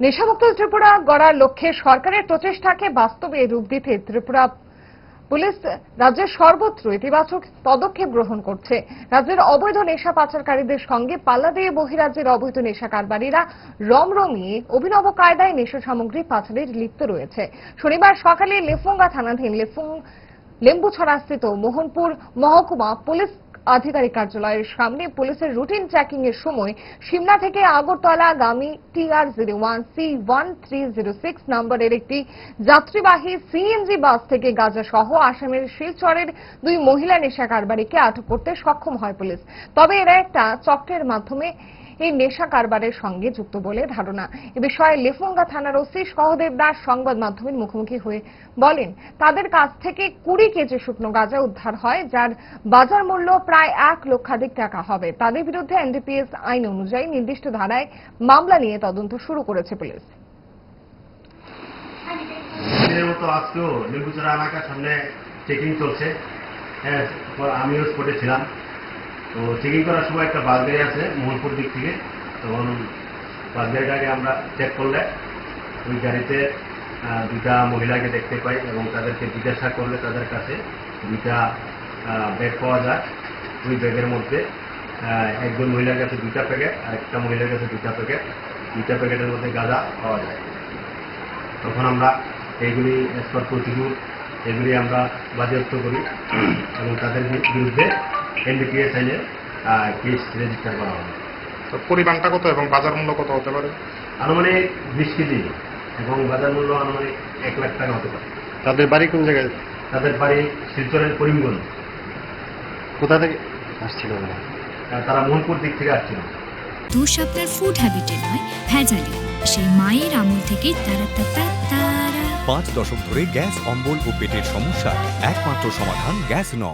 নেশামুক্ত ত্রিপুরা গড়ার লক্ষ্যে সরকারের প্রচেষ্টাকে বাস্তবে রূপ দিতে ত্রিপুরা পুলিশ রাজ্যের সর্বত্র ইতিবাচক পদক্ষেপ গ্রহণ করছে। রাজ্যের অবৈধ নেশা পাচারকারীদের সঙ্গে পাল্লা দিয়ে বহিরাজ্যের অবৈধ নেশা কারবারিরা রমরমিয়ে অভিনব কায়দায় নেশা সামগ্রী পাচারের লিপ্ত রয়েছে। শনিবার সকালে লেফুঙ্গা থানাধীন লেফুং লেম্বুছড়াস্থিত মোহনপুর মহকুমা পুলিশ আধিকারিক কার্যালয়ের সামনে পুলিশের রুটিন চেকিং এর সময় সিমলা থেকে Agartala গামী TR zero one C one three zero six নম্বরের একটি যাত্রীবাহী সিএনজি বাস থেকে গাজা সহ আসামের শিলচরের দুই মহিলা নেশা কারবারিকে আটক করতে সক্ষম হয় পুলিশ। তবে এরা একটা চক্রের মাধ্যমে এই নেশা কারবারের সঙ্গে যুক্ত বলে ধারণা। এ বিষয়ে লেফুঙ্গা থানার ওসি সহদেব দাস সংবাদ মাধ্যমের মুখোমুখি হয়ে বলেন, তাদের কাছ থেকে কুড়ি কেজি শুকনো গাঁজা উদ্ধার হয়, যার বাজার মূল্য প্রায় এক লক্ষাধিক টাকা হবে। তাদের বিরুদ্ধে এনডিপিএস আইন অনুযায়ী নির্দিষ্ট ধারায় মামলা নিয়ে তদন্ত শুরু করেছে পুলিশ। হ্যাঁ আমিও স্পটে ছিলাম। তো চেকিং করার সময় একটা বাস গাড়ি আছে, মোহনপুর দিক থেকে। তখন বাস গাড়িটাকে আমরা চেক করলে ওই গাড়িতে দুইটা মহিলাকে দেখতে পাই এবং তাদেরকে জিজ্ঞাসা করলে তাদের কাছে দুইটা ব্যাগ পাওয়া যায়। ওই ব্যাগের মধ্যে একজন মহিলার কাছে দুইটা প্যাকেট আর একটা মহিলার কাছে দুইটা প্যাকেট দুইটা প্যাকেটের মধ্যে গাঁজা পাওয়া যায়। তখন আমরা এইগুলি এসপার প্রতিরূপ এগুলি আমরা বাজেয়াপ্ত করি এবং তাদের বিরুদ্ধে এনডিপিএস আইনে কেস রেজিস্টার করা হবে। তো পরিমাণটা কত এবং বাজার মূল্য কত হতে পারে? আনুমানিক বিশ কেজি এবং বাজার মূল্য আনুমানিক এক লাখ টাকা হতে পারে। তাদের বাড়ি কোন জায়গায়? তাদের বাড়ি শিলচরের করিমগঞ্জ। কোথা থেকে? আসছিল তারা মোহনপুর দিক থেকে আসছিল। দোষ আপনার ফুড হ্যাবিটে নয় ভেজালি। সেই মায়ের আমল থেকে তারা তারা তারা পাঁচ দশক ধরে গ্যাস অম্বল ও পেটের সমস্যা। একমাত্র সমাধান গ্যাস নল।